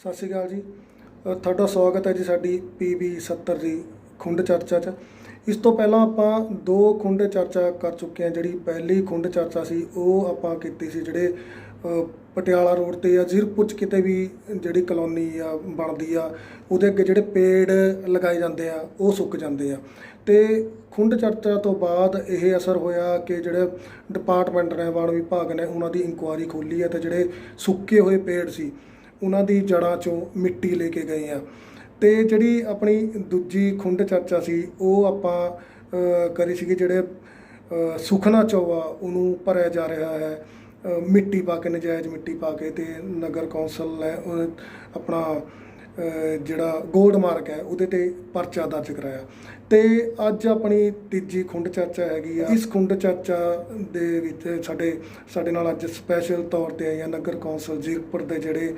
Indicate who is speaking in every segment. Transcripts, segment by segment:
Speaker 1: ਸਤਿ ਸ਼੍ਰੀ ਅਕਾਲ ਜੀ। ਤੁਹਾਡਾ ਸਵਾਗਤ ਹੈ ਜੀ ਸਾਡੀ PB 70 ਦੀ ਖੁੰਡ ਚਰਚਾ 'ਚ। ਇਸ ਤੋਂ ਪਹਿਲਾਂ ਆਪਾਂ ਦੋ ਖੁੰਡ ਚਰਚਾ ਕਰ ਚੁੱਕੇ ਹਾਂ। ਜਿਹੜੀ ਪਹਿਲੀ ਖੁੰਡ ਚਰਚਾ ਸੀ, ਉਹ ਆਪਾਂ ਕੀਤੀ ਸੀ ਜਿਹੜੇ ਪਟਿਆਲਾ ਰੋਡ ਤੇ ਜਾਂ ਜ਼ੀਰਕਪੁਰ 'ਚ ਕਿਤੇ ਵੀ ਜਿਹੜੀ ਕਲੋਨੀ ਆ, ਬਣਦੀ ਆ, ਉਹਦੇ ਅੱਗੇ ਜਿਹੜੇ ਪੇੜ ਲਗਾਏ ਜਾਂਦੇ ਆ, ਉਹ ਸੁੱਕ ਜਾਂਦੇ ਆ। ਤੇ ਖੁੰਡ ਚਰਚਾ ਤੋਂ ਬਾਅਦ ਇਹ ਅਸਰ ਹੋਇਆ ਕਿ ਜਿਹੜੇ ਡਿਪਾਰਟਮੈਂਟ ਨੇ, ਵਣ ਵਿਭਾਗ ਨੇ, ਉਹਨਾਂ ਦੀ ਇਨਕੁਆਇਰੀ ਖੋਲੀ ਹੈ ਤੇ ਜਿਹੜੇ ਸੁੱਕੇ ਹੋਏ ਪੇੜ ਸੀ ਉਹਨਾਂ ਦੀ ਜੜ੍ਹਾਂ ਚੋਂ ਮਿੱਟੀ ਲੈ ਕੇ ਗਏ ਆ। ਤੇ ਜਿਹੜੀ ਆਪਣੀ ਦੂਜੀ ਖੁੰਡ ਚਰਚਾ ਸੀ ਉਹ ਆਪਾਂ ਕਰੀ ਸੀਗੀ ਜਿਹੜੇ ਅ, ਸੁਖਨਾ ਚੌਆ ਉਹਨੂੰ ਭਰਿਆ ਜਾ ਰਿਹਾ ਹੈ। ਮਿੱਟੀ ਪਾ ਕੇ ਨਜਾਇਜ਼ ਮਿੱਟੀ ਪਾ ਕੇ ਤੇ ਨਗਰ ਕੌਂਸਲ ਨੇ ਆਪਣਾ ਜਿਹੜਾ ਗੋਲਡ ਮਾਰਕ ਹੈ, ਉਹਦੇ ਤੇ ਪਰਚਾ ਦਰਜ ਕਰਾਇਆ। ਤੇ ਅੱਜ ਆਪਣੀ ਤੀਜੀ ਖੁੰਡ ਚਰਚਾ ਹੈਗੀ ਆ। ਇਸ ਖੁੰਡ ਚਰਚਾ ਦੇ ਵਿੱਚ ਸਾਡੇ ਸਾਡੇ ਨਾਲ ਅੱਜ ਸਪੈਸ਼ਲ ਤੌਰ ਤੇ ਆਏ ਆ ਨਗਰ ਕੌਂਸਲ ਜੀਰਕਪੁਰ ਦੇ ਜਿਹੜੇ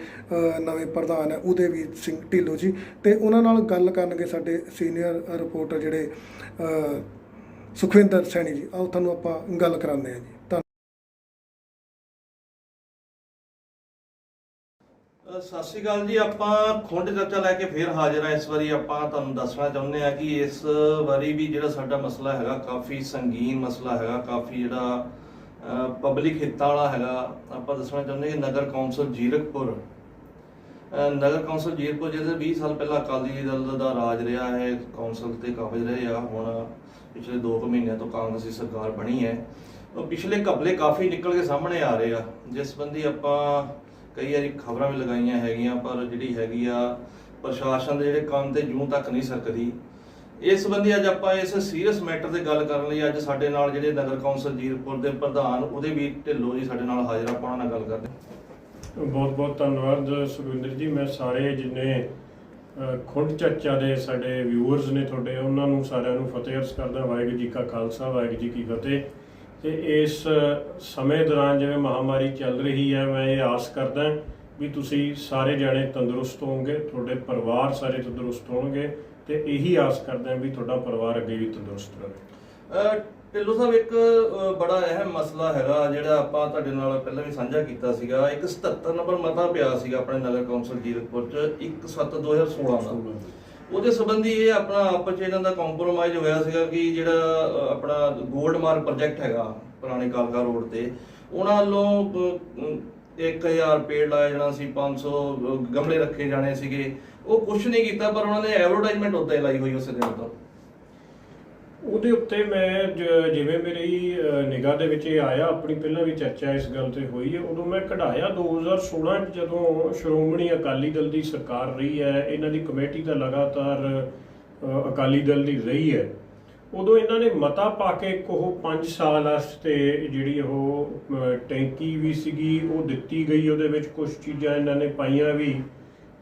Speaker 1: ਨਵੇਂ ਪ੍ਰਧਾਨ ਹੈ ਉਦੇਵੀਰ ਸਿੰਘ ਢਿੱਲੋਂ ਜੀ। ਤੇ ਉਹਨਾਂ ਨਾਲ ਗੱਲ ਕਰਨਗੇ ਸਾਡੇ ਸੀਨੀਅਰ ਰਿਪੋਰਟਰ ਜਿਹੜੇ ਸੁਖਵਿੰਦਰ ਸੈਣੀ ਜੀ। ਆਓ ਤੁਹਾਨੂੰ ਆਪਾਂ ਗੱਲ ਕਰਾਉਂਦੇ ਆ ਜੀ। ਧੰਨ
Speaker 2: ਸਤਿ ਸ਼੍ਰੀ ਅਕਾਲ ਜੀ, ਆਪਾਂ ਖੁੰਡ ਚਰਚਾ ਲੈ ਕੇ ਫੇਰ ਹਾਜ਼ਰ ਆ ਇਸ ਵਾਰੀ। ਆਪਾਂ ਤੁਹਾਨੂੰ ਦੱਸਣਾ ਚਾਹੁੰਦੇ ਆ ਕਿ ਇਸ ਵਾਰੀ ਵੀ ਜਿਹੜਾ ਸਾਡਾ ਮਸਲਾ ਹੈਗਾ, ਕਾਫੀ ਸੰਗੀਨ ਮਸਲਾ ਹੈਗਾ, ਕਾਫੀ ਜਿਹੜਾ ਪਬਲਿਕ ਹਿੱਤਾਂ ਵਾਲਾ ਹੈਗਾ। ਆਪਾਂ ਦੱਸਣਾ ਚਾਹੁੰਦੇ ਕਿ ਨਗਰ ਕੌਂਸਲ ਜੀਰਕਪੁਰ ਨਗਰ ਕੌਂਸਲ ਜੀਰਕਪੁਰ ਜਿਹਦੇ 20 ਸਾਲ ਪਹਿਲਾਂ ਅਕਾਲੀ ਦਲ ਦਾ ਰਾਜ ਰਿਹਾ ਹੈ, ਕੌਂਸਲ ਤੇ ਕਾਬਜ ਰਹੇ ਆ। ਹੁਣ ਪਿਛਲੇ 2 ਮਹੀਨਿਆਂ ਤੋਂ ਕਾਂਗਰਸੀ ਸਰਕਾਰ ਬਣੀ ਹੈ। ਉਹ ਪਿਛਲੇ ਘਪਲੇ ਕਾਫੀ ਨਿਕਲ ਕੇ ਸਾਹਮਣੇ ਆ ਰਹੇ ਆ। ਜਿਸ ਸੰਬੰਧੀ ਆਪਾਂ ਕਈ ਵਾਰੀ ਖਬਰਾਂ ਵੀ ਲਗਾਈਆਂ ਹੈਗੀਆਂ, ਪਰ ਜਿਹੜੀ ਹੈਗੀ ਆ ਪ੍ਰਸ਼ਾਸਨ ਦੇ ਜਿਹੜੇ ਕੰਮ ਤੇ ਜੂੰ ਤੱਕ ਨਹੀਂ ਸਕਦੀ ਇਸ ਸੰਬੰਧੀ ਅੱਜ ਆਪਾਂ ਇਸ ਸੀਰੀਅਸ ਮੈਟਰ ਤੇ ਗੱਲ ਕਰਨ ਲਈ ਅੱਜ ਸਾਡੇ ਨਾਲ ਜਿਹੜੇ ਨਗਰ ਕੌਂਸਲ ਜੀਰਪੁਰ ਦੇ ਪ੍ਰਧਾਨ, ਉਹਦੇ ਵੀ ਢਿੱਲੋਂ ਜੀ ਸਾਡੇ ਨਾਲ ਹਾਜ਼ਰ ਆਪਾਂ ਉਹਨਾਂ ਨਾਲ ਗੱਲ ਕਰਦੇ ਹਾਂ।
Speaker 3: ਬਹੁਤ ਬਹੁਤ ਧੰਨਵਾਦ ਸੁਖਵਿੰਦਰ ਜੀ। ਮੈਂ ਸਾਰੇ ਜਿੰਨੇ ਖੁੰਡ ਚਰਚਾ ਦੇ ਸਾਡੇ ਵਿਊਅਰਸ ਨੇ ਤੁਹਾਡੇ, ਉਹਨਾਂ ਨੂੰ ਸਾਰਿਆਂ ਨੂੰ ਫਤਿਹ ਅਰਜ਼ ਕਰਦਾ। ਵਾਹਿਗੁਰੂ ਜੀ ਕਾ ਖਾਲਸਾ, ਵਾਹਿਗੁਰੂ ਜੀ ਕੀ ਫਤਿਹ। ਤੇ ਇਸ ਸਮੇਂ ਦੌਰਾਨ ਜਿਵੇਂ ਮਹਾਮਾਰੀ ਚੱਲ ਰਹੀ ਹੈ ਮੈਂ ਇਹ ਆਸ ਕਰਦਾ ਵੀ ਤੁਸੀਂ ਸਾਰੇ ਜਾਣੇ ਤੰਦਰੁਸਤ ਹੋਵੋਗੇ ਤੁਹਾਡੇ ਪਰਿਵਾਰ ਸਾਰੇ ਤੰਦਰੁਸਤ ਹੋਣਗੇ ਤੇ ਇਹੀ ਆਸ ਕਰਦਾ ਵੀ ਤੁਹਾਡਾ ਪਰਿਵਾਰ ਅੱਗੇ ਵੀ ਤੰਦਰੁਸਤ ਰਹੇ।
Speaker 2: ਢਿੱਲੋਂ ਸਾਹਿਬ ਇੱਕ ਬੜਾ ਅਹਿਮ ਮਸਲਾ ਹੈਗਾ ਜਿਹੜਾ ਆਪਾਂ ਤੁਹਾਡੇ ਨਾਲ ਪਹਿਲਾਂ ਵੀ ਸਾਂਝਾ ਕੀਤਾ ਸੀਗਾ। ਇੱਕ 77 ਨੰਬਰ ਮਤਾ ਪਿਆ ਸੀਗਾ ਆਪਣੇ ਨਗਰ ਕੌਂਸਲ ਜੀਰਕਪੁਰ ਚ 1/7/2016 ਦਾ। ਉਹਦੇ ਸੰਬੰਧੀ ਇਹ ਆਪਣਾ ਆਪਸ 'ਚ ਇਹਨਾਂ ਦਾ ਕੰਪਰੋਮਾਈਜ਼ ਹੋਇਆ ਸੀਗਾ ਕਿ ਜਿਹੜਾ ਅ, ਆਪਣਾ ਗੋਲਡ ਮਾਰਕ ਪ੍ਰੋਜੈਕਟ ਹੈਗਾ ਪੁਰਾਣੇ ਕਾਲਕਾ ਰੋਡ ਤੇ ਉਹਨਾਂ ਵੱਲੋਂ ਅ, ਅ, 1000 ਪੇੜ ਲਾਇਆ ਜਾਣਾ ਸੀ 500 ਗਮਲੇ ਰੱਖੇ ਜਾਣੇ ਸੀਗੇ। ਉਹ ਕੁਝ ਨਹੀਂ ਕੀਤਾ ਪਰ ਉਹਨਾਂ ਨੇ ਐਡਵਰਟਾਈਜ਼ਮੈਂਟ ਉੱਤੇ ਲਾਈ ਹੋਈ ਉਸੇ ਦਿਨ ਤੋਂ।
Speaker 3: ਉਹਦੇ ਉੱਤੇ ਮੈਂ ਜ- ਜਿਵੇਂ ਮੇਰੀ ਨਿਗਾਹ ਦੇ ਵਿੱਚ ਇਹ ਆਇਆ ਆਪਣੀ ਪਹਿਲਾਂ ਵੀ ਚਰਚਾ ਇਸ ਗੱਲ ਤੇ ਹੋਈ ਹੈ ਉਦੋਂ ਮੈਂ ਕਢਾਇਆ 2016 ਚ ਜਦੋਂ ਸ਼੍ਰੋਮਣੀ ਅਕਾਲੀ ਦਲ ਦੀ ਸਰਕਾਰ ਰਹੀ ਹੈ ਇਹਨਾਂ ਦੀ ਕਮੇਟੀ ਤਾਂ ਲਗਾਤਾਰ ਅ, ਅਕਾਲੀ ਦਲ ਦੀ ਰਹੀ ਹੈ। ਉਦੋਂ ਇਹਨਾਂ ਨੇ ਮਤਾ ਪਾ ਕੇ ਇੱਕ ਉਹ 5 ਸਾਲ ਵਾਸਤੇ ਜਿਹੜੀ ਉਹ ਅ, ਟੈਂਕੀ ਵੀ ਸੀਗੀ ਉਹ ਦਿੱਤੀ ਗਈ ਉਹਦੇ ਵਿੱਚ ਕੁਝ ਚੀਜ਼ਾਂ ਇਹਨਾਂ ਨੇ ਪਾਈਆਂ ਵੀ।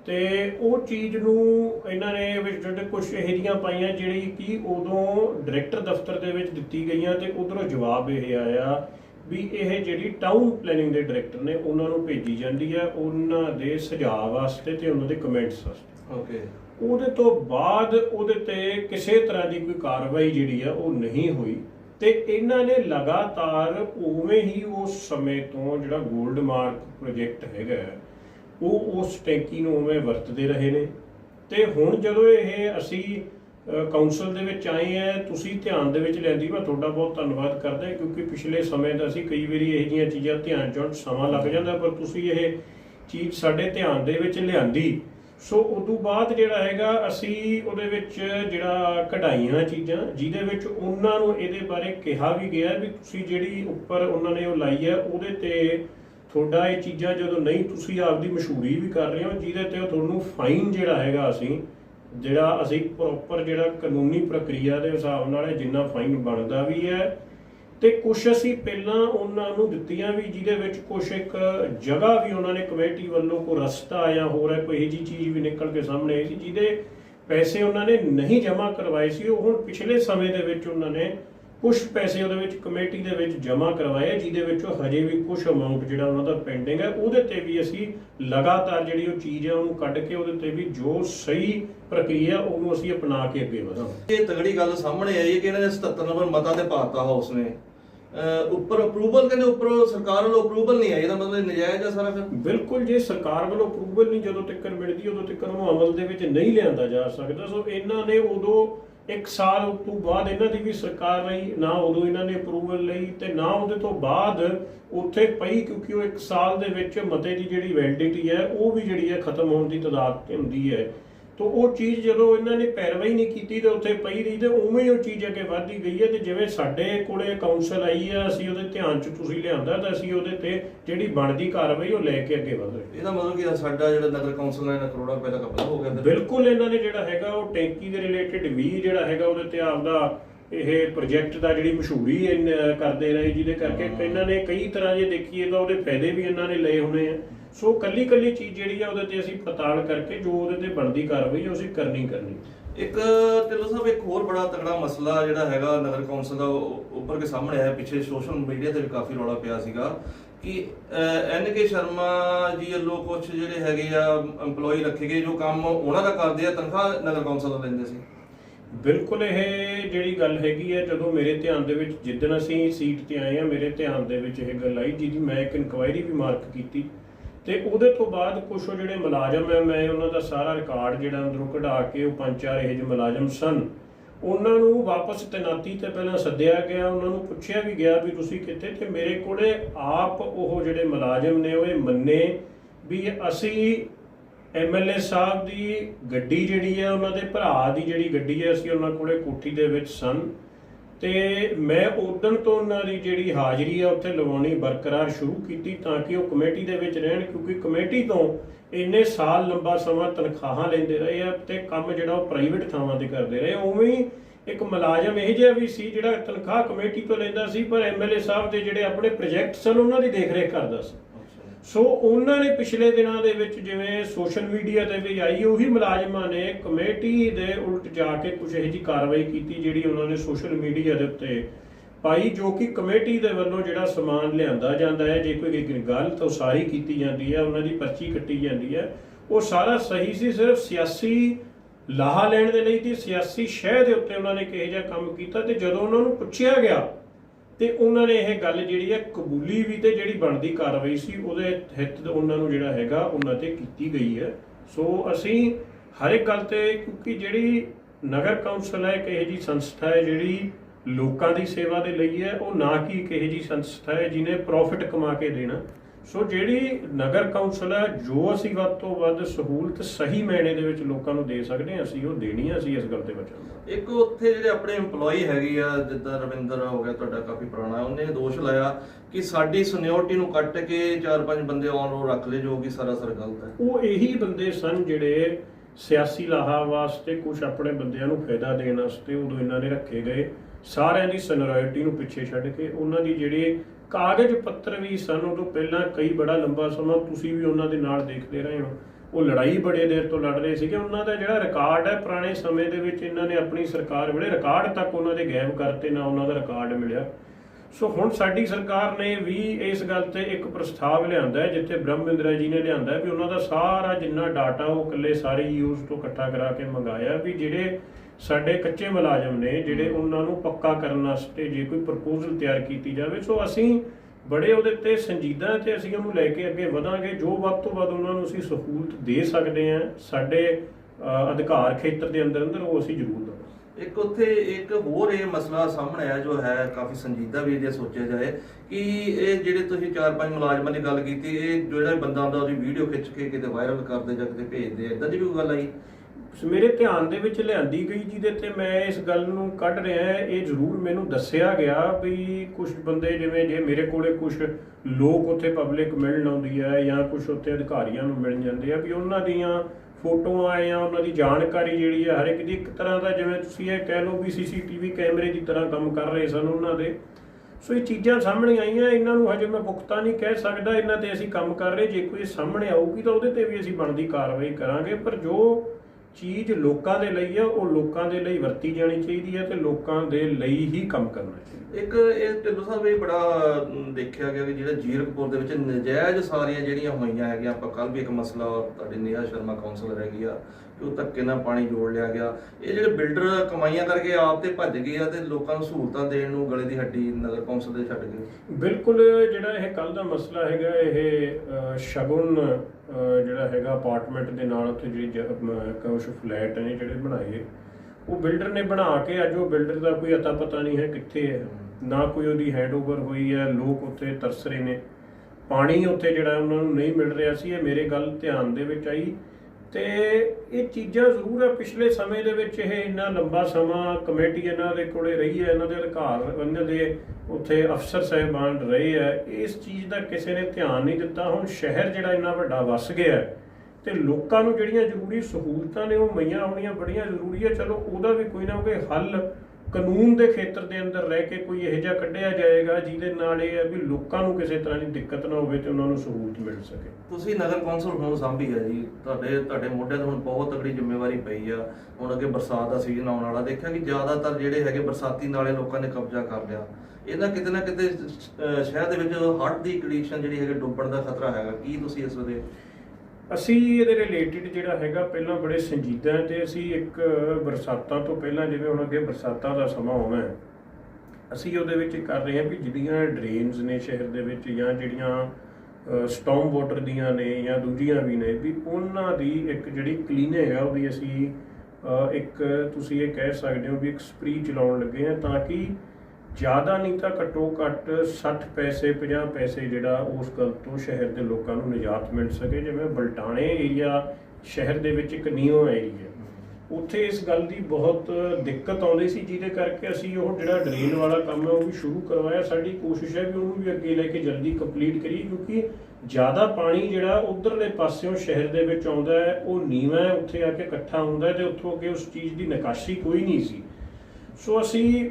Speaker 3: ਤੇ ਉਹ ਚੀਜ਼ ਨੂੰ ਇਹਨਾਂ ਨੇ ਵਿੱਚ ਜਿਹੜੇ ਕੁਝ ਇਹੋ ਜਿਹੀਆਂ ਪਾਈਆਂ ਜਿਹੜੀ ਕਿ ਉਦੋਂ ਡਾਇਰੈਕਟਰ ਦਫ਼ਤਰ ਦੇ ਵਿੱਚ ਦਿੱਤੀ ਗਈਆਂ ਤੇ ਉਧਰੋਂ ਜਵਾਬ ਇਹ ਆਇਆ ਵੀ ਇਹ ਜਿਹੜੀ ਟਾਊਨ ਪਲੈਨਿੰਗ ਦੇ ਡਾਇਰੈਕਟਰ ਨੇ ਉਹਨਾਂ ਨੂੰ ਭੇਜੀ ਜਾਂਦੀ ਹੈ ਉਹਨਾਂ ਦੇ ਸੁਝਾਅ ਵਾਸਤੇ ਤੇ ਉਹਨਾਂ ਦੇ ਕਮੈਂਟਸ ਵਾਸਤੇ।
Speaker 2: ਓਕੇ
Speaker 3: ਉਹਦੇ ਤੋਂ ਬਾਅਦ ਉਹਦੇ ਤੇ ਕਿਸੇ ਤਰ੍ਹਾਂ ਦੀ ਕੋਈ ਕਾਰਵਾਈ ਜਿਹੜੀ ਆ ਉਹ ਨਹੀਂ ਹੋਈ ਤੇ ਇਹਨਾਂ ਨੇ ਲਗਾਤਾਰ ਉਵੇਂ ਹੀ ਉਸ ਸਮੇਂ ਤੋਂ ਜਿਹੜਾ 골ਡ ਮਾਰਕ ਪ੍ਰੋਜੈਕਟ ਹੈਗਾ ਉਹ ਉਸ ਟੈਂਕੀ ਨੂੰ ਉਵੇਂ ਵਰਤਦੇ ਰਹੇ ਨੇ। ਤੇ ਹੁਣ ਜਦੋਂ ਇਹ ਅਸੀਂ ਅ, ਕਾਉਂਸਲ ਦੇ ਵਿੱਚ ਆਏ ਆ ਤੁਸੀਂ ਧਿਆਨ ਦੇ ਵਿੱਚ ਲੈਂਦੀ ਮੈਂ ਤੁਹਾਡਾ ਬਹੁਤ ਧੰਨਵਾਦ ਕਰਦਾ ਕਿਉਂਕਿ ਪਿਛਲੇ ਸਮੇਂ ਦਾ ਅਸੀਂ ਕਈ ਵਾਰੀ ਇਹੋ ਜਿਹੀਆਂ ਚੀਜ਼ਾਂ ਧਿਆਨ ਚੋਂ ਸਮਾਂ ਲੱਗ ਜਾਂਦਾ ਪਰ ਤੁਸੀਂ ਇਹ ਚੀਜ਼ ਸਾਡੇ ਧਿਆਨ ਦੇ ਵਿੱਚ ਲਿਆਂਦੀ। ਸੋ ਉਦੋਂ ਬਾਅਦ ਜਿਹੜਾ ਹੈਗਾ ਅਸੀਂ ਉਹਦੇ ਵਿੱਚ ਜਿਹੜਾ ਕਢਾਈਆਂ ਚੀਜ਼ਾਂ ਜਿਹਦੇ ਵਿੱਚ ਉਹਨਾਂ ਨੂੰ ਇਹਦੇ ਬਾਰੇ ਕਿਹਾ ਵੀ ਗਿਆ ਵੀ ਤੁਸੀਂ ਜਿਹੜੀ ਉੱਪਰ ਉਹਨਾਂ ਨੇ ਉਹ ਲਾਈ ਹੈ ਉਹਦੇ ਤੇ ਤੁਹਾਡਾ ਇਹ ਚੀਜ਼ਾਂ ਜਦੋਂ ਨਹੀਂ ਤੁਸੀਂ ਆਪਦੀ ਮਸ਼ਹੂਰੀ ਵੀ ਕਰ ਰਹੇ ਹੋ, ਜਿਹਦੇ ਤੇ ਤੁਹਾਨੂੰ ਫਾਈਨ ਜਿਹੜਾ ਹੈਗਾ ਅਸੀਂ, ਜਿਹੜਾ ਅਸੀਂ ਪ੍ਰੋਪਰ ਜਿਹੜਾ ਕਾਨੂੰਨੀ ਪ੍ਰਕਿਰਿਆ ਦੇ ਹਿਸਾਬ ਨਾਲ ਜਿੰਨਾ ਫਾਈਨ ਬਣਦਾ ਵੀ ਹੈ, ਤੇ ਕੁਝ ਅਸੀਂ ਪਹਿਲਾਂ ਉਹਨਾਂ ਨੂੰ ਦਿੱਤੀਆਂ ਵੀ, ਜਿਹਦੇ ਵਿੱਚ ਕੁਝ ਇੱਕ ਜਗ੍ਹਾ ਵੀ ਉਹਨਾਂ ਨੇ ਕਮੇਟੀ ਵੱਲੋਂ ਕੋਈ ਰਸਤਾ ਜਾਂ ਹੋਰ ਹੈ ਕੋਈ ਇਹੋ ਜਿਹੀ ਚੀਜ਼ ਵੀ ਨਿਕਲ ਕੇ ਸਾਹਮਣੇ ਆਈ ਸੀ, ਜਿਹਦੇ ਪੈਸੇ ਉਹਨਾਂ ਨੇ ਨਹੀਂ ਜਮ੍ਹਾਂ ਕਰਵਾਏ ਸੀ, ਉਹ ਹੁਣ ਪਿਛਲੇ ਸਮੇਂ ਦੇ ਵਿੱਚ ਉਹਨਾਂ ਨੇ ਕੁਝ ਪੈਸੇ ਉਹਦੇ ਵਿੱਚ ਕਮੇਟੀ ਦੇ ਵਿੱਚ ਜਮ੍ਹਾਂ ਕਰਵਾਏ ਜਿਹਦੇ ਵਿੱਚ ਉਹ ਹਜੇ ਵੀ ਕੁਝ ਅਮਾਉਂਟ ਜਿਹੜਾ ਉਹਨਾਂ ਦਾ ਪੈਂਡਿੰਗ ਹੈ ਉਹਦੇ ਤੇ ਵੀ ਅਸੀਂ ਲਗਾਤਾਰ ਜਿਹੜੀ ਉਹ ਚੀਜ਼ ਹੈ ਉਹਨੂੰ ਕੱਢ ਕੇ ਉਹਦੇ ਤੇ ਵੀ ਜੋ ਸਹੀ ਪ੍ਰਕਿਰਿਆ ਉਹਨੂੰ ਅਸੀਂ ਅਪਣਾ ਕੇ ਅੱਗੇ ਵਧਾਂਗੇ
Speaker 2: ਇਹ ਤਗੜੀ ਗੱਲ ਸਾਹਮਣੇ ਆਈ ਹੈ ਕਿ ਇਹਨਾਂ ਨੇ 77 ਨੰਬਰ ਮਤਾ ਤੇ ਪਾਤਾ ਹਾਊਸ ਨੇ। ਉੱਪਰ ਅਪਰੂਵਲ ਕਹਿੰਦੇ ਉੱਪਰ ਸਰਕਾਰ ਵੱਲੋਂ ਅਪਰੂਵਲ ਨਹੀਂ ਆਈ ਇਹਦਾ ਮਤਲਬ ਨਜਾਇਜ਼ ਆ ਸਾਰਾ ਫਿਰ?
Speaker 3: ਬਿਲਕੁਲ ਜੇ ਸਰਕਾਰ ਵੱਲੋਂ ਅਪਰੂਵਲ ਨਹੀਂ ਜਦੋਂ ਤੱਕ ਮਿਲਦੀ ਉਦੋਂ ਤੱਕ ਉਹਨੂੰ ਅਮਲ ਦੇ ਵਿੱਚ ਨਹੀਂ ਲਿਆਂਦਾ ਜਾ ਸਕਦਾ। ਸੋ ਇਹਨਾਂ ਨੇ ਉਦੋਂ ਇੱਕ ਸਾਲ ਤੋਂ ਬਾਅਦ ਇਹਨਾਂ ਦੀ ਵੀ ਸਰਕਾਰ ਰਹੀ, ਨਾ ਉਦੋਂ ਇਹਨਾਂ ਨੇ ਅਪਰੂਵਲ ਲਈ ਤੇ ਨਾ ਉਹਦੇ ਤੋਂ ਬਾਅਦ ਉੱਥੇ ਪਈ ਕਿਉਂਕਿ ਉਹ ਇੱਕ ਸਾਲ ਦੇ ਵਿੱਚ ਮਤੇ ਦੀ ਜਿਹੜੀ ਵੈਲਿਡਿਟੀ ਹੈ, ਉਹ ਵੀ ਜਿਹੜੀ ਹੈ ਖਤਮ ਹੋਣ ਦੀ ਤਦਾਦ ਹੁੰਦੀ ਹੈ। ਤੋ ਉਹ ਚੀਜ਼ ਜਦੋਂ ਇਹਨਾਂ ਨੇ ਪੈਰਵਾਈ ਨਹੀਂ ਕੀਤੀ ਤੇ ਉੱਥੇ ਪਈ ਰਹੀ ਤੇ ਉਵੇਂ ਹੀ ਉਹ ਚੀਜ਼ ਅੱਗੇ ਵਧਦੀ ਗਈ ਹੈ ਤੇ ਜਿਵੇਂ ਸਾਡੇ ਕੋਲੇ ਕਾਉਂਸਲ ਆਈ ਹੈ ਅਸੀਂ ਉਹਦੇ ਧਿਆਨ ਚ ਤੁਸੀਂ ਲਿਆਂਦਾ ਤਾਂ ਅਸੀਂ ਉਹਦੇ ਤੇ ਜਿਹੜੀ ਬਣਦੀ ਕਾਰਵਾਈ ਉਹ ਲੈ ਕੇ ਅੱਗੇ ਵਧ ਰਹੇ
Speaker 2: ਇਹਦਾ ਮਤਲਬ ਕਿ ਸਾਡਾ ਜਿਹੜਾ ਨਗਰ ਕੌਂਸਲ ਹੈ ਇਹਨਾਂ ਕਰੋੜਾਂ ਰੁਪਏ ਦਾ ਕਪੜਾ ਹੋ ਗਿਆ ਫਿਰ।
Speaker 3: ਬਿਲਕੁਲ ਇਹਨਾਂ ਨੇ ਜਿਹੜਾ ਹੈਗਾ ਉਹ ਟੈਂਕੀ ਦੇ ਰਿਲੇਟਡ ਵੀ ਜਿਹੜਾ ਹੈਗਾ ਉਹਦੇ ਤੇ ਆਪਦਾ ਇਹ ਪ੍ਰੋਜੈਕਟ ਦਾ ਜਿਹੜੀ ਮਸ਼ਹੂਰੀ ਇਹਨ- ਕਰਦੇ ਰਹੇ ਜਿਹਦੇ ਕਰਕੇ ਇਹਨਾਂ ਨੇ ਕਈ ਤਰ੍ਹਾਂ ਜੇ ਦੇਖੀਏ ਤਾਂ ਉਹਦੇ ਫਾਇਦੇ ਵੀ ਇਹਨਾਂ ਨੇ ਲਏ ਹੋਣੇ ਆ। ਸੋ ਕੱਲੀ ਕੱਲੀ ਚੀਜ਼ ਜਿਹੜੀ ਆ ਉਹਦੇ ਤੇ ਅਸੀਂ ਪੜਤਾਲ ਕਰਕੇ ਜੋ ਉਹਦੇ ਤੇ ਬਣਦੀ ਕਾਰਵਾਈ ਉਹ ਅਸੀਂ ਕਰਨੀ ਕਰਨੀ।
Speaker 2: ਇੱਕ ਢਿੱਲੋਂ ਸਾਹਿਬ ਇੱਕ ਹੋਰ ਬੜਾ ਤਗੜਾ ਮਸਲਾ ਜਿਹੜਾ ਹੈਗਾ ਨਗਰ ਕੌਂਸਲ ਦਾ ਉੱਪਰ ਕੇ ਸਾਹਮਣੇ ਆਇਆ ਪਿੱਛੇ ਸੋਸ਼ਲ ਮੀਡੀਆ ਤੇ ਵੀ ਕਾਫੀ ਰੌਲਾ ਪਿਆ ਸੀਗਾ ਕਿ ਐਨ ਕੇ ਸ਼ਰਮਾ ਜੀ ਵੱਲੋਂ ਕੁਝ ਜਿਹੜੇ ਹੈਗੇ ਆ EMPLOYE ਰੱਖੇ ਗਏ ਜੋ ਕੰਮ ਉਹਨਾਂ ਦਾ ਕਰਦੇ ਆ ਤਨਖਾਹ ਨਗਰ ਕੌਂਸਲ ਦਾ ਲੈਂਦੇ ਸੀ।
Speaker 3: ਬਿਲਕੁਲ ਇਹ ਜਿਹੜੀ ਗੱਲ ਹੈਗੀ ਹੈ ਜਦੋਂ ਮੇਰੇ ਧਿਆਨ ਦੇ ਵਿੱਚ ਜਿੱਦਣ ਅਸੀਂ ਸੀਟ ਤੇ ਆਏ ਆ ਮੇਰੇ ਧਿਆਨ ਦੇ ਵਿੱਚ ਇਹ ਗੱਲ ਆਈ ਜਿਹਦੀ ਮੈਂ ਇੱਕ ਇਨਕੁਆਇਰੀ ਵੀ ਮਾਰਕ ਕੀਤੀ। ਤੇ ਉਹਦੇ ਤੋਂ ਬਾਅਦ ਕੁਝ ਉਹ ਜਿਹੜੇ ਮੁਲਾਜ਼ਮ ਹੈ, ਮੈਂ ਉਹਨਾਂ ਦਾ ਸਾਰਾ ਰਿਕਾਰਡ ਜਿਹੜਾ ਅੰਦਰੋਂ ਕਢਾ ਕੇ ਉਹ ਪੰਜ ਚਾਰ ਇਹ ਜਿਹੇ ਮੁਲਾਜ਼ਮ ਸਨ। ਉਹਨਾਂ ਨੂੰ ਵਾਪਸ ਤੈਨਾਤੀ ਤੇ ਪਹਿਲਾਂ ਸੱਦਿਆ ਗਿਆ, ਉਹਨਾਂ ਨੂੰ ਪੁੱਛਿਆ ਵੀ ਗਿਆ ਵੀ ਤੁਸੀਂ ਕਿੱਥੇ? ਤੇ ਮੇਰੇ ਕੋਲੇ ਆਪ ਉਹ ਜਿਹੜੇ ਮੁਲਾਜ਼ਮ ਨੇ, ਉਹ ਇਹ ਮੰਨੇ ਵੀ ਅਸੀਂ ਐਮਐਲਏ ਸਾਹਿਬ ਦੀ ਗੱਡੀ ਜਿਹੜੀ ਹੈ, ਉਹਨਾਂ ਦੇ ਭਰਾ ਦੀ ਜਿਹੜੀ ਗੱਡੀ ਹੈ, ਅਸੀਂ ਉਹਨਾਂ ਕੋਲੇ ਕੋਠੀ ਦੇ ਵਿੱਚ ਸਨ। ਤੇ ਮੈਂ ਉਦੋਂ ਤੋਂ ਉਹਨਾਂ ਦੀ ਜਿਹੜੀ ਹਾਜ਼ਰੀ ਆ ਉੱਥੇ ਲਵਾਉਣੀ ਬਰਕਰਾਰ ਸ਼ੁਰੂ ਕੀਤੀ ਤਾਂ ਕਿ ਉਹ ਕਮੇਟੀ ਦੇ ਵਿੱਚ ਰਹਿਣ, ਕਿਉਂਕਿ ਕਮੇਟੀ ਤੋਂ ਇੰਨੇ ਸਾਲ ਲੰਬਾ ਸਮਾਂ ਤਨਖਾਹਾਂ ਲੈਂਦੇ ਰਹੇ ਆ ਤੇ ਕੰਮ ਜਿਹੜਾ ਉਹ ਪ੍ਰਾਈਵੇਟ ਥਾਵਾਂ ਤੇ ਕਰਦੇ ਰਹੇ ਉਵੇਂ ਹੀ ਇੱਕ ਮੁਲਾਜ਼ਮ ਇਹ ਜਿਹਾ ਵੀ ਸੀ ਜਿਹੜਾ ਤਨਖਾਹ ਕਮੇਟੀ ਤੋਂ ਲੈਂਦਾ ਸੀ, ਪਰ ਐਮਐਲਏ ਸਾਹਿਬ ਦੇ ਜਿਹੜੇ ਆਪਣੇ ਪ੍ਰੋਜੈਕਟ ਸਨ, ਉਹਨਾਂ ਦੀ ਦੇਖ ਰੇਖ ਕਰਦਾ ਸੀ। ਸੋ ਉਹਨਾਂ ਨੇ ਪਿਛਲੇ ਦਿਨਾਂ ਦੇ ਵਿੱਚ ਜਿਵੇਂ ਸੋਸ਼ਲ ਮੀਡੀਆ ਤੇ ਵੀ ਆਈ, ਉਹੀ ਮੁਲਾਜ਼ਮਾਂ ਨੇ ਕਮੇਟੀ ਦੇ ਉਲਟ ਜਾ ਕੇ ਕੁਝ ਇਹੋ ਜਿਹੀ ਕਾਰਵਾਈ ਕੀਤੀ ਜਿਹੜੀ ਉਹਨਾਂ ਨੇ ਸੋਸ਼ਲ ਮੀਡੀਆ ਦੇ ਉੱਤੇ ਪਾਈ, ਜੋ ਕਿ ਕਮੇਟੀ ਦੇ ਵੱਲੋਂ ਜਿਹੜਾ ਸਮਾਨ ਲਿਆਂਦਾ ਜਾਂਦਾ ਹੈ, ਜੇ ਕੋਈ ਗਲਤ ਉਸਾਰੀ ਕੀਤੀ ਜਾਂਦੀ ਹੈ, ਉਹਨਾਂ ਦੀ ਪਰਚੀ ਕੱਟੀ ਜਾਂਦੀ ਹੈ, ਉਹ ਸਾਰਾ ਸਹੀ ਸੀ, ਸਿਰਫ ਸਿਆਸੀ ਲਾਹਾ ਲੈਣ ਦੇ ਲਈ ਤੇ ਸਿਆਸੀ ਸ਼ਹਿ ਦੇ ਉੱਤੇ ਉਹਨਾਂ ਨੇ ਕਿਹੋ ਜਿਹਾ ਕੰਮ ਕੀਤਾ ਤੇ ਜਦੋਂ ਉਹਨਾਂ ਨੂੰ ਪੁੱਛਿਆ ਗਿਆ ਤੇ ਉਹਨਾਂ ਨੇ ਇਹ ਗੱਲ ਜਿਹੜੀ ਹੈ ਕਬੂਲੀ ਵੀ ਤੇ ਜਿਹੜੀ ਬਣਦੀ ਕਾਰਵਾਈ ਸੀ, ਉਹਦੇ ਹਿੱਤ ਉਹਨਾਂ ਨੂੰ ਜਿਹੜਾ ਹੈਗਾ ਉਹਨਾਂ ਤੇ ਕੀਤੀ ਗਈ ਹੈ। ਸੋ ਅਸੀਂ ਹਰ ਇੱਕ ਗੱਲ ਤੇ ਕਿਉਂਕਿ ਜਿਹੜੀ ਨਗਰ ਕੌਂਸਲ ਹੈ, ਇੱਕ ਇਹੋ ਜਿਹੀ ਸੰਸਥਾ ਹੈ ਜਿਹੜੀ ਲੋਕਾਂ ਦੀ ਸੇਵਾ ਦੇ ਲਈ ਹੈ, ਉਹ ਨਾ ਕਿ ਇੱਕ ਇਹੋ ਜਿਹੀ ਸੰਸਥਾ ਹੈ ਜਿਹਨੇ ਪ੍ਰੋਫਿਟ ਕਮਾ ਕੇ ਦੇਣਾ। ਸੋ ਜਿਹੜੀ ਨਗਰ ਕੌਂਸਲ ਹੈ ਜੋ ਅਸੀਂ ਵੱਧ ਤੋਂ ਵੱਧ ਸਹੂਲਤ ਸਹੀ ਮਾਇਨੇ ਦੇ ਵਿੱਚ ਲੋਕਾਂ ਨੂੰ ਦੇ ਸਕਦੇ ਹਾਂ ਅਸੀਂ ਉਹ ਦੇਣੀ ਹੈ ਅਸੀਂ ਇਸ ਗੱਲ ਤੇ ਬਚਾਂਗੇ
Speaker 2: ਇੱਕ ਉੱਥੇ ਜਿਹੜੇ ਆਪਣੇ EMPLOYE ਹੈਗੇ ਆ ਜਿੱਦਾਂ ਰਵਿੰਦਰ ਹੋ ਗਿਆ ਤੁਹਾਡਾ ਕਾਫੀ ਪੁਰਾਣਾ ਉਹਨੇ ਦੋਸ਼ ਲਾਇਆ ਕਿ ਸਾਡੀ ਸੀਨੀਅਰਟੀ ਨੂੰ ਕੱਟ ਕੇ ਚਾਰ ਪੰਜ ਬੰਦੇ ਆਨ ਰੋ ਰੱਖ ਲਏ ਜੋ ਕਿ ਸਰਾਸਰ ਗਲਤ ਹੈ।
Speaker 3: ਉਹ ਇਹੀ ਬੰਦੇ ਸਨ ਜਿਹੜੇ ਸਿਆਸੀ ਲਾਹਾ ਵਾਸਤੇ ਕੁਝ ਆਪਣੇ ਬੰਦਿਆਂ ਨੂੰ ਫਾਇਦਾ ਦੇਣ ਵਾਸਤੇ ਉਦੋਂ ਇਹਨਾਂ ਨੇ ਰੱਖੇ ਗਏ। ਸਾਰਿਆਂ ਦੀ ਸਨਰਾਇਟੀ ਨੂੰ ਪਿੱਛੇ ਛੱਡ ਕੇ ਉਹਨਾਂ ਦੀ ਜਿਹੜੇ ਕਾਗਜ਼ ਪੱਤਰ ਵੀ ਸਨ ਉਦੋਂ ਪਹਿਲਾਂ ਕਈ ਬੜਾ ਲੰਬਾ ਸਮਾਂ ਤੁਸੀਂ ਵੀ ਉਹਨਾਂ ਦੇ ਨਾਲ ਦੇਖਦੇ ਰਹੇ ਹੋ। ਉਹ ਲੜਾਈ ਬੜੇ ਦੇਰ ਤੋਂ ਲੜ ਰਹੇ ਸੀਗੇ। ਉਹਨਾਂ ਦਾ ਜਿਹੜਾ ਰਿਕਾਰਡ ਹੈ, ਪੁਰਾਣੇ ਸਮੇਂ ਦੇ ਵਿੱਚ ਇਹਨਾਂ ਨੇ ਆਪਣੀ ਸਰਕਾਰ ਵੇਲੇ ਰਿਕਾਰਡ ਤੱਕ ਉਹਨਾਂ ਦੇ ਗਾਇਬ ਕਰਤੇ, ਨਾ ਉਹਨਾਂ ਦਾ ਰਿਕਾਰਡ ਮਿਲਿਆ। ਸੋ ਹੁਣ ਸਾਡੀ ਸਰਕਾਰ ਨੇ ਵੀ ਇਸ ਗੱਲ ਤੇ ਇੱਕ ਪ੍ਰਸਤਾਵ ਲਿਆਂਦਾ ਹੈ, ਜਿੱਥੇ ਬ੍ਰਹਮਿੰਦਰਾ ਜੀ ਨੇ ਲਿਆਂਦਾ ਵੀ ਉਹਨਾਂ ਦਾ ਸਾਰਾ ਜਿੰਨਾ ਡਾਟਾ ਉਹ ਇਕੱਲੇ ਸਾਰੇ ਯੂਜ਼ ਤੋਂ ਇਕੱਠਾ ਕਰਾ ਕੇ ਮੰਗਾਇਆ, ਵੀ ਜਿਹੜੇ ਸਾਡੇ ਕੱਚੇ ਮੁਲਾਜ਼ਮ ਨੇ ਜਿਹੜੇ ਉਹਨਾਂ ਨੂੰ ਪੱਕਾ ਕਰਨ ਵਾਸਤੇ ਜੇ ਕੋਈ ਪ੍ਰਪੋਜ਼ਲ ਤਿਆਰ ਕੀਤੀ ਜਾਵੇ, ਸੋ ਅਸੀਂ ਬੜੇ ਉਹਦੇ ਤੇ ਸੰਜੀਦਾ ਤੇ ਅਸੀਂ ਉਹਨੂੰ ਲੈ ਕੇ ਅੱਗੇ ਵਧਾਂਗੇ। ਜੋ ਵੱਧ ਤੋਂ ਵੱਧ ਉਹਨਾਂ ਨੂੰ ਅਸੀਂ ਸਹੂਲਤ ਦੇ ਸਕਦੇ ਹਾਂ, ਸਾਡੇ ਅਧਿਕਾਰ ਖੇਤਰ ਦੇ ਅੰਦਰ ਅੰਦਰ, ਉਹ ਅਸੀਂ ਜ਼ਰੂਰ ਦੇਵਾਂਗੇ।
Speaker 2: ਇੱਕ ਉੱਥੇ ਇੱਕ ਹੋਰ ਇਹ ਮਸਲਾ ਸਾਹਮਣੇ ਆਇਆ ਜੋ ਹੈ, ਕਾਫੀ ਸੰਜੀਦਾ ਵੀ ਜੇ ਸੋਚਿਆ ਜਾਏ, ਕਿ ਇਹ ਜਿਹੜੇ ਤੁਸੀਂ ਚਾਰ ਪੰਜ ਮੁਲਾਜ਼ਮਾਂ ਦੀ ਗੱਲ ਕੀਤੀ, ਇਹ ਜਿਹੜਾ ਬੰਦਾ ਆਉਂਦਾ ਉਹਦੀ ਵੀਡੀਓ ਖਿੱਚ ਕੇ ਕਿਤੇ ਵਾਇਰਲ ਕਰਦੇ ਜਾਂ ਕਿਤੇ ਭੇਜਦੇ ਇਦਾਂ ਦੀ ਵੀ ਕੋਈ ਗੱਲ ਆਈ?
Speaker 3: ਮੇਰੇ ਧਿਆਨ ਦੇ ਵਿੱਚ ਲਿਆਂਦੀ ਗਈ ਜਿਹਦੇ ਤੇ ਮੈਂ ਇਸ ਗੱਲ ਨੂੰ ਕੱਢ ਰਿਹਾ ਇਹ ਜ਼ਰੂਰ ਮੈਨੂੰ ਦੱਸਿਆ ਗਿਆ ਵੀ ਕੁਝ ਬੰਦੇ ਜਿਵੇਂ ਜੇ ਮੇਰੇ ਕੋਲੇ ਕੁਝ ਲੋਕ ਉੱਥੇ ਪਬਲਿਕ ਮਿਲਣ ਆਉਂਦੀ ਹੈ ਜਾਂ ਕੁਝ ਉੱਥੇ ਅਧਿਕਾਰੀਆਂ ਨੂੰ ਮਿਲਣ ਜਾਂਦੇ ਆ ਵੀ ਉਹਨਾਂ ਦੀਆਂ ਫੋਟੋਆਂ ਜਾਂ ਉਹਨਾਂ ਦੀ ਜਾਣਕਾਰੀ ਜਿਹੜੀ ਹੈ ਹਰ ਇੱਕ ਦੀ ਇੱਕ ਤਰ੍ਹਾਂ ਦਾ ਜਿਵੇਂ ਤੁਸੀਂ ਇਹ ਕਹਿ ਲਓ ਵੀ ਸੀਸੀਟੀਵੀ ਕੈਮਰੇ ਦੀ ਤਰ੍ਹਾਂ ਕੰਮ ਕਰ ਰਹੇ ਸਨ ਉਹਨਾਂ ਦੇ। ਸੋ ਇਹ ਚੀਜ਼ਾਂ ਸਾਹਮਣੇ ਆਈਆਂ, ਇਹਨਾਂ ਨੂੰ ਹਜੇ ਮੈਂ ਪੁਖਤਾ ਨਹੀਂ ਕਹਿ ਸਕਦਾ, ਇਹਨਾਂ ਤੇ ਅਸੀਂ ਕੰਮ ਕਰ ਰਹੇ। ਜੇ ਕੋਈ ਸਾਹਮਣੇ ਆਊਗੀ ਤਾਂ ਉਹਦੇ ਤੇ ਵੀ ਅਸੀਂ ਬਣਦੀ ਕਾਰਵਾਈ ਕਰਾਂਗੇ। ਪਰ ਜੋ ਚੀਜ਼ ਲੋਕਾਂ ਦੇ ਲਈ ਹੈ ਉਹ ਲੋਕਾਂ ਦੇ ਲਈ ਵਰਤੀ ਜਾਣੀ ਚਾਹੀਦੀ ਹੈ ਤੇ ਲੋਕਾਂ ਦੇ ਲਈ ਹੀ ਕੰਮ ਕਰਨਾ ਚਾਹੀਦਾ।
Speaker 2: ਇੱਕ ਇਹ ਢਿੱਲੋਂ ਸਾਹਿਬ ਇਹ ਬੜਾ ਦੇਖਿਆ ਗਿਆ ਕਿ ਜਿਹੜਾ ਜੀਰਕਪੁਰ ਦੇ ਵਿੱਚ ਨਜਾਇਜ਼ ਸਾਰੀਆਂ ਜਿਹੜੀਆਂ ਹੋਈਆਂ ਹੈਗੀਆਂ ਆਪਾਂ ਕੱਲ ਵੀ ਇੱਕ ਮਸਲਾ ਤੁਹਾਡੀ ਨੇਹਾ ਸ਼ਰਮਾ ਕਾਉਂਸਲਰ ਹੈਗੀ ਆ ਕਿ ਉਹ ਧੱਕੇ ਨਾਲ ਪਾਣੀ ਜੋੜ ਲਿਆ ਗਿਆ। ਇਹ ਜਿਹੜੇ ਬਿਲਡਰ ਕਮਾਈਆਂ ਕਰਕੇ ਆਪ ਤੇ ਭੱਜ ਗਏ ਆ ਤੇ ਲੋਕਾਂ ਨੂੰ ਸਹੂਲਤਾਂ ਦੇਣ ਨੂੰ ਗਲੇ ਦੀ ਹੱਡੀ ਨਗਰ ਕੌਂਸਲ ਦੇ ਛੱਡ ਗਏ।
Speaker 3: ਬਿਲਕੁਲ ਜਿਹੜਾ ਇਹ ਕੱਲ ਦਾ ਮਸਲਾ ਹੈਗਾ ਇਹ ਸ਼ਗੁਨ ਜਿਹੜਾ ਹੈਗਾ ਅਪਾਰਟਮੈਂਟ ਦੇ ਨਾਲ ਉੱਥੇ ਜਿਹੜੀ ਜ- ਕੁਛ ਫਲੈਟ ਨੇ ਜਿਹੜੇ ਬਣਾਏ। ਉਹ ਬਿਲਡਰ ਨੇ ਬਣਾ ਕੇ ਅੱਜ ਉਹ ਬਿਲਡਰ ਦਾ ਕੋਈ ਅਤਾ ਪਤਾ ਨਹੀਂ ਹੈ ਕਿੱਥੇ ਹੈ। ਨਾ ਕੋਈ ਉਹਦੀ ਹੈਂਡਓਵਰ ਹੋਈ ਹੈ, ਲੋਕ ਉੱਥੇ ਤਰਸ ਰਹੇ ਨੇ। ਪਾਣੀ ਉੱਥੇ ਜਿਹੜਾ ਉਹਨਾਂ ਨੂੰ ਨਹੀਂ ਮਿਲ ਰਿਹਾ ਸੀ, ਇਹ ਮੇਰੇ ਗੱਲ ਧਿਆਨ ਦੇ ਵਿੱਚ ਆਈ। ਤੇ ਇਹ ਚੀਜ਼ਾਂ ਜ਼ਰੂਰ ਹੈ ਪਿਛਲੇ ਸਮੇਂ ਦੇ ਵਿੱਚ ਇਹ ਇੰਨਾ ਲੰਬਾ ਸਮਾਂ ਕਮੇਟੀ ਇਹਨਾਂ ਦੇ ਕੋਲੇ ਰਹੀ ਹੈ, ਇਹਨਾਂ ਦੇ ਅਧਿਕਾਰ, ਇਹਨਾਂ ਦੇ ਉੱਥੇ ਅਫਸਰ ਸਾਹਿਬਾਨ ਰਹੇ ਹੈ, ਇਸ ਚੀਜ਼ ਦਾ ਕਿਸੇ ਨੇ ਧਿਆਨ ਨਹੀਂ ਦਿੱਤਾ। ਹੁਣ ਸ਼ਹਿਰ ਜਿਹੜਾ ਇੰਨਾ ਵੱਡਾ ਵਸ ਗਿਆ ਹੈ ਤੇ ਲੋਕਾਂ ਨੂੰ ਜਿਹੜੀਆਂ ਜ਼ਰੂਰੀ ਸਹੂਲਤਾਂ ਨੇ, ਉਹ ਮਈਆਂ ਹੋਣੀਆਂ ਬੜੀਆਂ ਜ਼ਰੂਰੀ ਹੈ। ਚਲੋ, ਉਹਦਾ ਵੀ ਕੋਈ ਨਾ ਕੋਈ ਹੱਲ ਕਾਨੂੰਨ ਦੇ ਖੇਤਰ ਦੇ ਅੰਦਰ ਰਹਿ ਕੇ ਕੋਈ ਇਹੋ ਜਿਹਾ ਕੱਢਿਆ ਜਾਏਗਾ ਜਿਹਦੇ ਨਾਲ ਇਹ ਹੈ ਵੀ ਲੋਕਾਂ ਨੂੰ ਕਿਸੇ ਤਰ੍ਹਾਂ ਦੀ ਦਿੱਕਤ ਨਾ ਹੋਵੇ ਤੇ ਉਹਨਾਂ ਨੂੰ ਸਹੂਲਤ ਮਿਲ ਸਕੇ।
Speaker 2: ਤੁਸੀਂ ਨਗਰ ਕੌਂਸਲ ਹੁਣ ਸਾਂਭੀ ਹੈ ਜੀ। ਤੁਹਾਡੇ ਤੁਹਾਡੇ ਮੋਢਿਆਂ ਤੇ ਹੁਣ ਬਹੁਤ ਤਕੜੀ ਜ਼ਿੰਮੇਵਾਰੀ ਪਈ ਆ। ਹੁਣ ਅੱਗੇ ਬਰਸਾਤ ਦਾ ਸੀਜ਼ਨ ਆਉਣ ਵਾਲਾ, ਦੇਖਿਆ ਕਿ ਜ਼ਿਆਦਾਤਰ ਜਿਹੜੇ ਹੈਗੇ ਬਰਸਾਤੀ ਨਾਲੇ ਲੋਕਾਂ ਨੇ ਕਬਜ਼ਾ ਕਰ ਲਿਆ। ਇਹਦਾ ਕਿਤੇ ਨਾ ਕਿਤੇ ਸ਼ਹਿਰ ਦੇ ਵਿੱਚ ਹੜ੍ਹ ਦੀ ਕੰਡੀਸ਼ਨ ਜਿਹੜੀ ਹੈਗੀ, ਡੁੱਬਣ ਦਾ ਖਤਰਾ ਹੈਗਾ। ਕੀ ਤੁਸੀਂ ਇਸ ਵੇਲੇ
Speaker 3: ਅਸੀਂ ਇਹਦੇ ਰਿਲੇਟਡ ਜਿਹੜਾ ਹੈਗਾ, ਪਹਿਲਾਂ ਬੜੇ ਸੰਜੀਦਾ ਹਾਂ ਤੇ ਅਸੀਂ ਇੱਕ ਬਰਸਾਤਾਂ ਤੋਂ ਪਹਿਲਾਂ, ਜਿਵੇਂ ਹੁਣ ਅੱਗੇ ਬਰਸਾਤਾਂ ਦਾ ਸਮਾਂ ਆਉਣਾ ਹੈ, ਅਸੀਂ ਉਹਦੇ ਵਿੱਚ ਕਰ ਰਹੇ ਹਾਂ ਵੀ ਜਿਹੜੀਆਂ ਡਰੇਨਸ ਨੇ ਸ਼ਹਿਰ ਦੇ ਵਿੱਚ ਜਾਂ ਜਿਹੜੀਆਂ ਸਟਾਰਮ ਵਾਟਰ ਦੀਆਂ ਨੇ ਜਾਂ ਦੂਜੀਆਂ ਵੀ ਨੇ, ਵੀ ਉਹਨਾਂ ਦੀ ਇੱਕ ਜਿਹੜੀ ਕਲੀਨਿੰਗ ਹੈ ਉਹਦੀ ਅਸੀਂ ਇੱਕ ਤੁਸੀਂ ਇਹ ਕਹਿ ਸਕਦੇ ਹੋ ਵੀ ਇੱਕ ਸਪਰੀ ਚਲਾਉਣ ਲੱਗੇ ਹਾਂ ਤਾਂ ਕਿ ਜ਼ਿਆਦਾ ਨਹੀਂ ਤਾਂ ਘੱਟੋ ਘੱਟ 60 ਪੈਸੇ 50 ਪੈਸੇ ਜਿਹੜਾ ਉਸ ਗੱਲ ਤੋਂ ਸ਼ਹਿਰ ਦੇ ਲੋਕਾਂ ਨੂੰ ਨਿਜਾਤ ਮਿਲ ਸਕੇ। ਜਿਵੇਂ ਬਲਟਾਣੇ ਏਰੀਆ ਸ਼ਹਿਰ ਦੇ ਵਿੱਚ ਇੱਕ ਨੀਓ ਏਰੀਆ ਉੱਥੇ ਇਸ ਗੱਲ ਦੀ ਬਹੁਤ ਦਿੱਕਤ ਆਉਂਦੀ ਸੀ, ਜਿਹਦੇ ਕਰਕੇ ਅਸੀਂ ਉਹ ਜਿਹੜਾ ਡਰੇਨ ਵਾਲਾ ਕੰਮ ਹੈ ਉਹ ਵੀ ਸ਼ੁਰੂ ਕਰਵਾਇਆ। ਸਾਡੀ ਕੋਸ਼ਿਸ਼ ਹੈ ਵੀ ਉਹਨੂੰ ਵੀ ਅੱਗੇ ਲੈ ਕੇ ਜਲਦੀ ਕੰਪਲੀਟ ਕਰੀਏ, ਕਿਉਂਕਿ ਜ਼ਿਆਦਾ ਪਾਣੀ ਜਿਹੜਾ ਉਧਰਲੇ ਪਾਸਿਓਂ ਸ਼ਹਿਰ ਦੇ ਵਿੱਚ ਆਉਂਦਾ ਹੈ, ਉਹ ਨੀਵਾਂ ਉੱਥੇ ਆ ਕੇ ਇਕੱਠਾ ਹੁੰਦਾ ਹੈ ਤੇ ਉੱਥੋਂ ਅੱਗੇ ਉਸ ਚੀਜ਼ ਦੀ ਨਿਕਾਸੀ ਕੋਈ ਨਹੀਂ ਸੀ। ਸੋ ਅਸੀਂ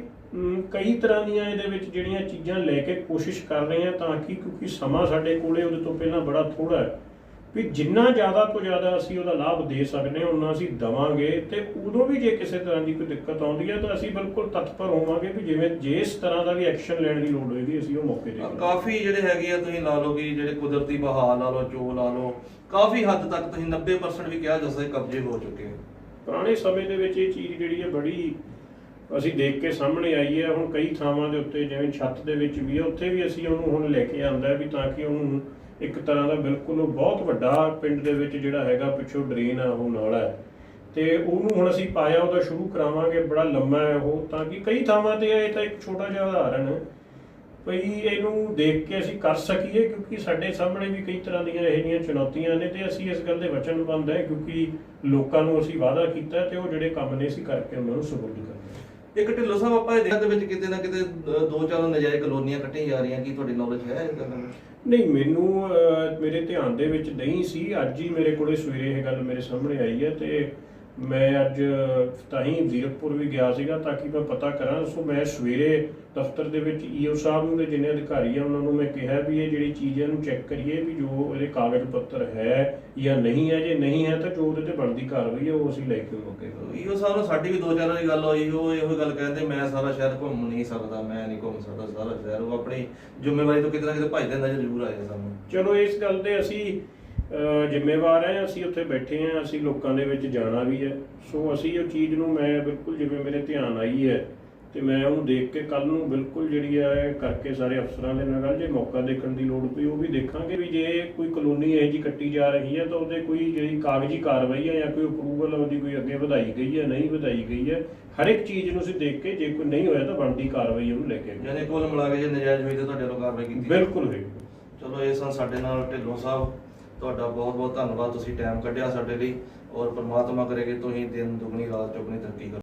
Speaker 3: ਕਈ ਤਰ੍ਹਾਂ ਦੀਆਂ ਇਹਦੇ ਵਿੱਚ ਜਿਹੜੀਆਂ ਚੀਜ਼ਾਂ ਲੈ ਕੇ ਕੋਸ਼ਿਸ਼ ਕਰ ਰਹੇ ਹਾਂ ਤਾਂ ਕਿ ਕਿਉਂਕਿ ਸਮਾਂ ਸਾਡੇ ਕੋਲੇ ਉਹਦੇ ਤੋਂ ਪਹਿਲਾਂ ਬੜਾ ਥੋੜਾ ਹੈ ਵੀ ਜਿੰਨਾ ਜ਼ਿਆਦਾ ਤੋਂ ਜ਼ਿਆਦਾ ਅਸੀਂ ਉਹਦਾ ਲਾਭ ਦੇ ਸਕਦੇ ਹਾਂ ਉਨਾ ਅਸੀਂ ਦਵਾਂਗੇ ਤੇ ਉਦੋਂ ਵੀ ਜੇ ਕਿਸੇ ਤਰ੍ਹਾਂ ਦੀ ਕੋਈ ਦਿੱਕਤ ਆਉਂਦੀ ਹੈ ਤਾਂ ਅਸੀਂ ਬਿਲਕੁਲ ਤਤਪਰ ਹੋਵਾਂਗੇ ਵੀ ਜਿਵੇਂ ਜਿਸ ਤਰ੍ਹਾਂ ਦਾ ਵੀ ਐਕਸ਼ਨ ਲੈਣ ਦੀ ਲੋੜ ਹੋਏਗੀ ਅਸੀਂ ਉਹ ਮੌਕੇ ਕਰਾਂਗੇ।
Speaker 2: ਕਾਫੀ ਜਿਹੜੇ ਹੈਗੇ ਆ ਤੁਸੀਂ ਲਾ ਲਓ ਕਿ ਜਿਹੜੇ ਕੁਦਰਤੀ ਬਹਾਅ ਲਾ ਲਓ ਚੋ ਲਾ ਲਓ ਕਾਫੀ ਹੱਦ ਤੱਕ ਤੁਸੀਂ 90% ਵੀ ਕਿਹਾ ਜਾ ਸਕਦਾ ਕਬਜ਼ੇ ਹੋ ਚੁੱਕੇ ਆ
Speaker 3: ਪੁਰਾਣੇ ਸਮੇਂ ਦੇ ਵਿੱਚ ਇਹ ਚੀਜ਼ ਜਿਹੜੀ ਹੈ ਬੜੀ ਅਸੀਂ ਦੇਖ ਕੇ ਸਾਹਮਣੇ ਆਈ ਹੈ ਹੁਣ ਕਈ ਥਾਵਾਂ ਦੇ ਉੱਤੇ ਜਿਵੇਂ ਛੱਤ ਦੇ ਵਿੱਚ ਵੀ ਹੈ ਉੱਥੇ ਵੀ ਅਸੀਂ ਉਹਨੂੰ ਹੁਣ ਲੈ ਕੇ ਆਂਦਾ ਵੀ ਤਾਂ ਕਿ ਉਹਨੂੰ ਇੱਕ ਤਰ੍ਹਾਂ ਦਾ ਬਿਲਕੁਲ ਉਹ ਬਹੁਤ ਵੱਡਾ ਪਿੰਡ ਦੇ ਵਿੱਚ ਜਿਹੜਾ ਹੈਗਾ ਪਿੱਛੋਂ ਡਰੇਨ ਆ, ਉਹ ਨਾਲਾ ਹੈ ਤੇ ਉਹਨੂੰ ਹੁਣ ਅਸੀਂ ਪਾਇਆ, ਉਹਦਾ ਸ਼ੁਰੂ ਕਰਾਵਾਂਗੇ, ਬੜਾ ਲੰਮਾ ਹੈ ਉਹ, ਤਾਂ ਕਿ ਕਈ ਥਾਵਾਂ ਤੇ ਇਹ ਤਾਂ ਇੱਕ ਛੋਟਾ ਜਿਹਾ ਉਦਾਹਰਨ ਹੈ। ਭਈ ਇਹਨੂੰ ਦੇਖ ਕੇ ਅਸੀਂ ਕਰ ਸਕੀਏ, ਕਿਉਂਕਿ ਸਾਡੇ ਸਾਹਮਣੇ ਵੀ ਕਈ ਤਰ੍ਹਾਂ ਦੀਆਂ ਇਹ ਜਿਹੀਆਂ ਚੁਣੌਤੀਆਂ ਨੇ ਤੇ ਅਸੀਂ ਇਸ ਗੱਲ ਦੇ ਵਚਨਬੱਧ ਹੈ, ਕਿਉਂਕਿ ਲੋਕਾਂ ਨੂੰ ਅਸੀਂ ਵਾਅਦਾ ਕੀਤਾ ਤੇ ਉਹ ਜਿਹੜੇ ਕੰਮ ਨੇ ਅਸੀਂ ਕਰਕੇ ਉਹਨਾਂ ਨੂੰ ਸਬੂਤ ਕਰਾਂਗੇ
Speaker 2: ਇੱਕ ਢਿੱਲੋ ਸਾਹਿਬ ਆਪਾਂ ਇਹ ਦੇਖਦੇ ਵਿੱਚ ਕਿਤੇ ਨਾ ਕਿਤੇ ਅਹ, ਦੋ ਚਾਰ ਨਜਾਇਜ਼ ਕਲੋਨੀਆਂ ਕੱਟੀਆਂ ਜਾ ਰਹੀਆਂ ਕੀ ਤੁਹਾਡੀ ਨੌਲੇਜ ਹੈ ਇਸ ਗੱਲ ਦਾ?
Speaker 3: ਨਹੀਂ ਮੈਨੂੰ ਅਹ, ਮੇਰੇ ਧਿਆਨ ਦੇ ਵਿੱਚ ਨਹੀਂ ਸੀ। ਅੱਜ ਹੀ ਮੇਰੇ ਕੋਲੇ ਸਵੇਰੇ ਇਹ ਗੱਲ ਮੇਰੇ ਸਾਹਮਣੇ ਆਈ ਹੈ ਤੇ ਮੈਂ ਅੱਜ ਤਾਂ ਹੀ ਜ਼ੀਰਕਪੁਰ ਵੀ ਗਿਆ ਸੀਗਾ ਤਾਂ ਕਿ ਮੈਂ ਪਤਾ ਕਰਾਂ। ਸੋ ਮੈਂ ਸਵੇਰੇ ਦਫ਼ਤਰ ਦੇ ਵਿੱਚ ਈਓ ਸਾਹਿਬ ਨੂੰ ਤੇ ਜਿੰਨੇ ਅਧਿਕਾਰੀ ਆ ਉਹਨਾਂ ਨੂੰ ਮੈਂ ਕਿਹਾ ਵੀ ਇਹ ਜਿਹੜੀ ਚੀਜ਼ ਹੈ ਇਹਨੂੰ ਚੈੱਕ ਕਰੀਏ ਵੀ ਜੋ ਇਹਦੇ ਕਾਗਜ਼ ਪੱਤਰ ਹੈ ਜਾਂ ਨਹੀਂ ਹੈ। ਜੇ ਨਹੀਂ ਹੈ ਤਾਂ ਜੋ ਉਹਦੇ ਤੇ ਬਣਦੀ ਕਾਰਵਾਈ ਹੈ ਉਹ ਅਸੀਂ ਲੈ ਕੇ ਮੌਕੇ
Speaker 2: ਇਹੋ ਸਾਹਿਬ ਨਾਲ ਸਾਡੀ ਵੀ ਦੋ ਚਾਰ ਵਾਰੀ ਗੱਲ ਹੋਈ ਉਹ ਇਹੋ ਗੱਲ ਕਹਿੰਦੇ ਮੈਂ ਸਾਰਾ ਸ਼ਹਿਰ ਘੁੰਮ ਨਹੀਂ ਸਕਦਾ ਮੈਂ ਨਹੀਂ ਘੁੰਮ ਸਕਦਾ ਸਾਰਾ ਸ਼ਹਿਰ ਉਹ ਆਪਣੀ ਜ਼ਿੰਮੇਵਾਰੀ ਤੋਂ ਕਿਤੇ ਨਾ ਕਿਤੇ ਭੱਜਦੇ ਨਜ਼ਰ ਜ਼ਰੂਰ ਆਏ ਸਾਨੂੰ।
Speaker 3: ਚਲੋ ਇਸ ਗੱਲ ਤੇ ਅਸੀਂ ਜ਼ਿੰਮੇਵਾਰ ਹਾਂ ਅਸੀਂ ਉੱਥੇ ਬੈਠੇ ਹਾਂ ਅਸੀਂ ਲੋਕਾਂ ਦੇ ਵਿੱਚ ਜਾਣਾ ਵੀ ਹੈ। ਸੋ ਅਸੀਂ ਉਹ ਚੀਜ਼ ਨੂੰ ਮੈਂ ਬਿਲਕੁਲ ਜਿਵੇਂ ਮੇਰੇ ਧਿਆਨ ਆਈ ਹੈ ਤੇ ਮੈਂ ਉਹਨੂੰ ਦੇਖ ਕੇ ਕੱਲ ਨੂੰ ਬਿਲਕੁਲ ਜਿਹੜੀ ਹੈ ਕਰਕੇ ਸਾਰੇ ਅਫਸਰਾਂ ਦੇ ਨਾਲ ਜੇ ਮੌਕਾ ਦੇਖਣ ਦੀ ਲੋੜ ਪਈ ਉਹ ਵੀ ਦੇਖਾਂਗੇ ਵੀ ਜੇ ਕੋਈ ਕਲੋਨੀ ਇਹ ਜੀ ਕੱਟੀ ਜਾ ਰਹੀ ਹੈ ਤਾਂ ਉਹਦੇ ਕੋਈ ਜਿਹੜੀ ਕਾਗਜ਼ੀ ਕਾਰਵਾਈ ਹੈ ਜਾਂ ਕੋਈ ਅਪਰੂਵਲ ਉਹਦੀ ਕੋਈ ਅੱਗੇ ਵਧਾਈ ਗਈ ਹੈ ਨਹੀਂ ਵਧਾਈ ਗਈ ਹੈ ਹਰ ਇੱਕ ਚੀਜ਼ ਨੂੰ ਅਸੀਂ ਦੇਖ ਕੇ ਜੇ ਕੋਈ ਨਹੀਂ ਹੋਇਆ ਤਾਂ ਬਣਦੀ ਕਾਰਵਾਈ ਉਹਨੂੰ ਲੈ ਕੇ
Speaker 2: ਯਾਨੀ ਕੁੱਲ ਮਿਲਾ ਕੇ ਜੇ ਨਜਾਇਜ਼ ਹੋਈ ਤਾਂ ਤੁਹਾਡੇ ਵੱਲੋਂ ਕਾਰਵਾਈ ਕੀਤੀ।
Speaker 3: ਬਿਲਕੁਲ ਹੋਈ
Speaker 2: ਚਲੋ ਇਹ ਸਨ ਸਾਡੇ ਨਾਲ ਢਿੱਲੋਂ ਸਾਹਿਬ। ਤੁਹਾਡਾ ਬਹੁਤ ਬਹੁਤ ਧੰਨਵਾਦ, ਤੁਸੀਂ ਟਾਈਮ ਕੱਢਿਆ ਸਾਡੇ ਲਈ ਔਰ ਪਰਮਾਤਮਾ ਕਰੇ ਕਿ ਤੁਸੀਂ ਦਿਨ ਦੁਗਣੀ, ਰਾਤ ਚੌਗਣੀ ਤਰੱਕੀ ਕਰੋ